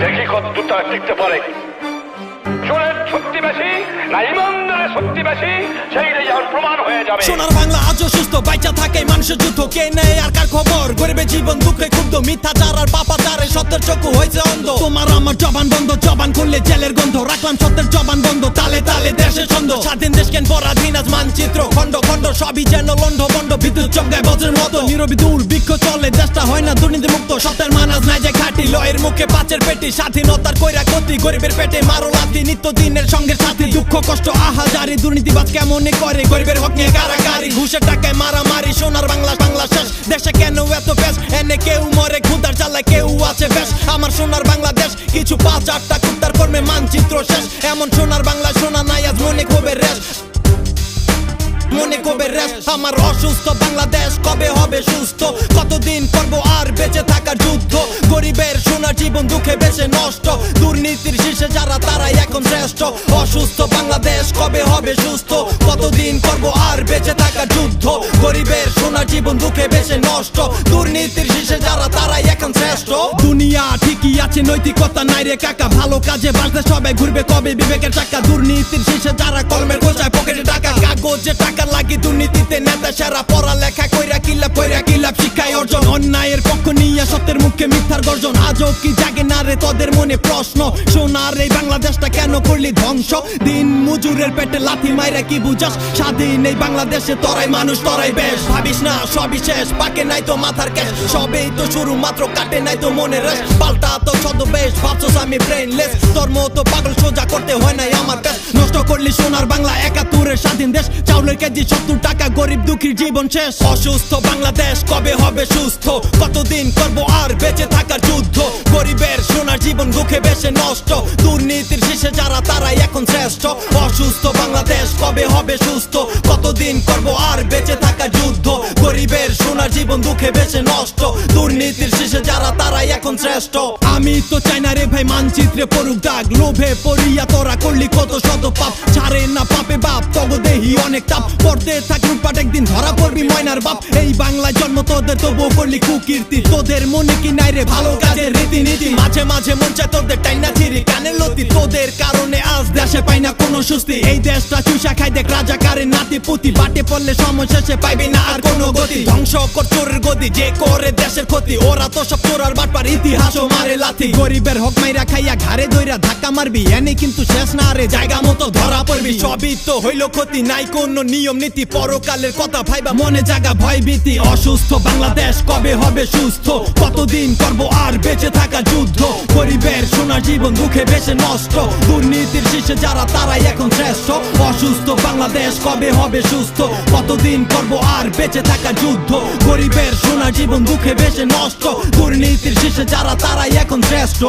দেখি কতটা টিকতে পারে। চোরের শক্তি বেশি, না ইমানদারের শক্তি বেশি সেইটাই যখন প্রমাণ হয়ে যাবে। সোনার বাংলা আজও সুস্থ, বাইচা থাকে মানুষের যুদ্ধ। কে নেই আর কার খবর? গরিবের জীবন দুঃখে ক্ষুব্ধ মিথ্যাচার আর পাপাচারে সত্যের চক্ষু হয়েছে অন্ধ। তোমার আমার জবান বন্ধ, জবান খুললে জেলের গন্ধ। রাখলাম সত্যের জবান বন্ধ তালে দেশে ছন্দ। স্বাধীন দেশ কেন পরাধীন? আজ মানচিত্র খন্ড খন্ড সবই যেন লন্ড বন্ড বিদ্যুৎ চমকায় বজ্রের মতো। নীরবি দূর, বৃক্ষ চলে, দেশটা হয় না দুর্নীতি মুক্ত সত্যের মানাজ নাই যে খাটি লয়ের মুখে পাঁচের পেটি। স্বাধীনতার কইরা ক্ষতি, গরিবের পেটে মারো লাথি। নিত্য দিনের সঙ্গে সাথী, দুঃখ, কষ্ট আহা জারি দুর্নীতিবাজ কেমনে করে? গরিবের হক নিয়ে গারাগারি ঘুষের টাকায় মারামারি, সোনার বাংলা বাংলা শেষ। দেশে কেন এত বেশ এনে কেউ মরে খুদার চালায় কেউ আছে বেশ। আমার সোনার বাংলাদেশ, কিছু পাঁচ, আটটা কুত্তার কর্মে মানচিত্র শেষ। এমন সোনার বাংলা সোনা নাই আজ মনে কবে রেশ মনে কবে রেশ আমার অসুস্থ বাংলাদেশ কবে হবে সুস্থ? কতদিন করব আর বেঁচে থাকার যুদ্ধ? গরিবের সোনা জীবন, দুঃখে বেঁচে নষ্ট। দুর্নীতির শীর্ষে যারা, তারাই এখন শ্রেষ্ঠ। অসুস্থ বাংলাদেশ কবে হবে সুস্থ? কতদিন করব আর বেঁচে থাকার যুদ্ধ? জীবন দুঃখে বেশে নষ্ট। দুর্নীতির শীর্ষে যারা, তারাই এখন শ্রেষ্ঠ। দুনিয়া ঠিকই আছে, নৈতিকতা নাই রে কাকা। ভালো কাজে বাঁচতে সবাই ঘুরবে, কবে বিবেকের টাকা? দুর্নীতির শীর্ষে যারা কলমের গোছায় পকেটে টাকা, কাগজে টাকা লাগে দুর্নীতিতে নেতা সেরা, পড়ালেখা কইরা কিলাপ কইরা কিলাপ শিক্ষায় অর্জন, অন্যায়ের মুখে মিথ্যার গর্জন। আজও কি জাগে না রে তোদের মনে প্রশ্ন? সোনার এই বাংলাদেশটা কেন করলি ধ্বংস? দিন মজুরের পেটে লাথি মাইরা কি বুঝাস? স্বাধীন এই বাংলাদেশে তরাই মানুষ, তরাই বেশ। ভাবিস না, সবই শেষ, পাকে নাই তো মাথার ক্যাশ। সবেই তো শুরু, মাত্র কাটে নাই তো মনে রেশ। পাল্টা তো ছদ্মবেশ, ভাবছস আমি ব্রেনলেস তোর মতো পাগল সোজা করতে হয় নাই আমার নষ্ট করলি সোনার বাংলা একাত্তরের স্বাধীন দেশ চাউলের কেজি, সত্তর টাকা, গরিব দুঃখীর জীবন শেষ। অসুস্থ বাংলাদেশ, কবে হবে সুস্থ? কতদিন করব আর বেঁচে থাকার যুদ্ধ? গরিবের সোনার জীবন দুঃখে বেশে নষ্ট। দুর্নীতির শেষে যারা, তারাই এখন শ্রেষ্ঠ। অসুস্থ বাংলাদেশ, কবে হবে সুস্থ? কতদিন করব আর বেঁচে জীবন দুঃখে বেঁচে নষ্ট। দুর্নীতির শেষে যারা তারা এখন শ্রেষ্ঠ। আমি তো চাই না রে ভাই মানচিত্রে পড়ুক ডাক লোভে পড়িয়া তোরা করলি কত শত পাপ। ছাড়ে না পাপে বাপ তগ দেহি অনেক তাপ পড়তে থাক লুটপাট একদিন ধরা পড়বি ময়নার বাপ। এই বাংলায় জন্ম তোদের তবু করলি কুকীর্তি। তোদের মনে কি নাই রে ভালো কাজের রীতিনীতি? মাঝে মাঝে মন চায় তোদের টাইনা ছিরি কানের লতি। তোদের কারণে আজ দেশে পাই না কোনো সুস্থি। এই দেশটা চুষা খাই দেখ রাজাকারের নাতি পুতি। বাটে পড়লে সময় শেষে পাইবি না আর কোনো গতি। ধ্বংস কর চোরের গতি যে করে দেশের ক্ষতি। ওরা তো সব চোরার বাটপার, ইতিহাসও মারে লাথি। গরিবের হক মাইরা খাইয়া ঘাড়ে ধইরা ধাক্কা মারবি, এনে কিন্তু শেষ না রে। জায়গা মতো ধরা পড়বি। সবই তো হইল ক্ষতি নাই কোনো নিয়ম নীতি পরকালের কথা ভাইবা মনে জায়গা ভয় ভীতি। অসুস্থ বাংলাদেশ কবে হবে সুস্থ? কতদিন করব আর বেঁচে থাকা যুদ্ধ? গরিবের সোনার জীবন দুঃখে বেশে নষ্ট। দুর্নীতির শীর্ষে যারা তারাই এখন শ্রেষ্ঠ। অসুস্থ বাংলাদেশ কবে হবে সুস্থ? কতদিন করব আর বেঁচে থাকা যুদ্ধ? গরিবের সোনার জীবন দুঃখে বেশে নষ্ট। দুর্নীতির শীর্ষে যারা তারাই এখন শ্রেষ্ঠ।